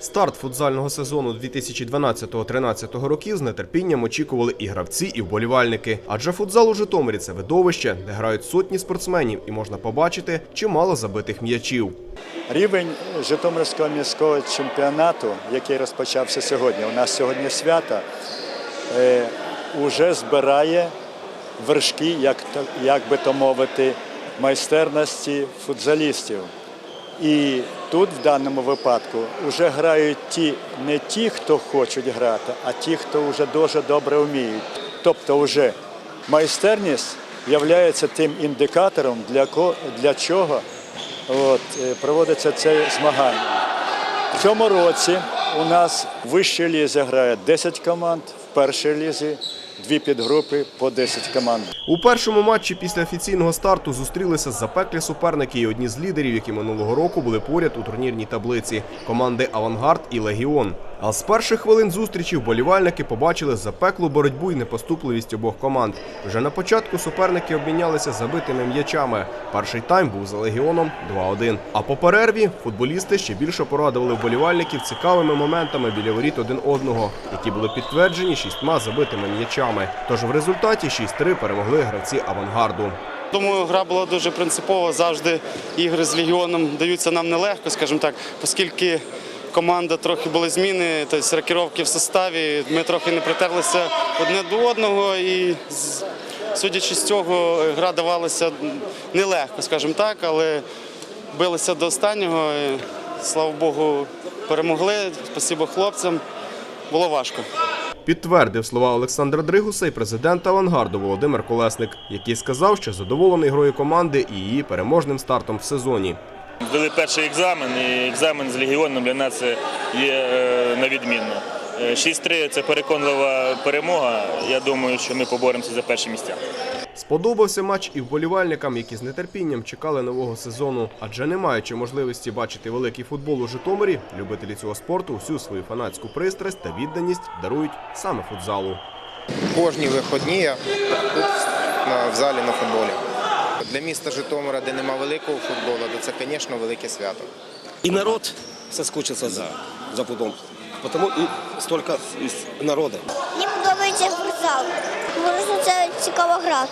Старт футзального сезону 2012-13 років з нетерпінням очікували і гравці, і вболівальники. Адже футзал у Житомирі це видовище, де грають сотні спортсменів, і можна побачити чимало забитих м'ячів. Рівень Житомирського міського чемпіонату, який розпочався сьогодні, у нас сьогодні свято, е, уже збирає вершки, як, як би то мовити, майстерності футзалістів. І тут, в даному випадку, вже грають ті, не ті, хто хочуть грати, а ті, хто вже дуже добре вміють. Тобто, вже майстерність є тим індикатором, для, ко- для чого от, е, проводиться це змагання. В цьому році у нас в вищій лізі грає 10 команд, в першій лізі дві підгрупи по 10 команд. У першому матчі після офіційного старту зустрілися запеклі суперники і одні з лідерів, які минулого року були поряд у турнірній таблиці команди Авангард і Легіон. А з перших хвилин зустрічі вболівальники побачили запеклу боротьбу і непоступливість обох команд. Вже на початку суперники обмінялися забитими м'ячами. Перший тайм був за легіоном 2-1. А по перерві футболісти ще більше порадували вболівальників цікавими моментами біля воріт один одного, які були підтверджені шістьма забитими м'ячами. Тож в результаті 6-3 перемогли гравці авангарду. Думаю, гра була дуже принципова. Завжди ігри з легіоном даються нам нелегко, скажімо так, оскільки команда трохи були зміни, тобто рокіровки в составі. Ми трохи не притерлися одне до одного, і судячи з цього, гра давалася нелегко, скажімо так, але билися до останнього. І, слава Богу, перемогли. Спасибо хлопцям. Було важко. Підтвердив слова Олександра Дригуса і президент авангарду Володимир Колесник, який сказав, що задоволений грою команди і її переможним стартом в сезоні. Здали перший екзамен, і екзамен з легіоном для нас є е, на відмінно. Е, 6-3 це переконлива перемога. Я думаю, що ми поборемося за перші місця. Сподобався матч і вболівальникам, які з нетерпінням чекали нового сезону. Адже не маючи можливості бачити великий футбол у Житомирі, любителі цього спорту всю свою фанатську пристрасть та відданість дарують саме футзалу. кожні виходні я тут на, в залі на футболі. Для міста Житомира, де нема великого футболу, то це, звісно, велике свято. І народ соскучився за, за футболом. тому і столько народу. Мені подобається футзал. Тому що це цікава гра.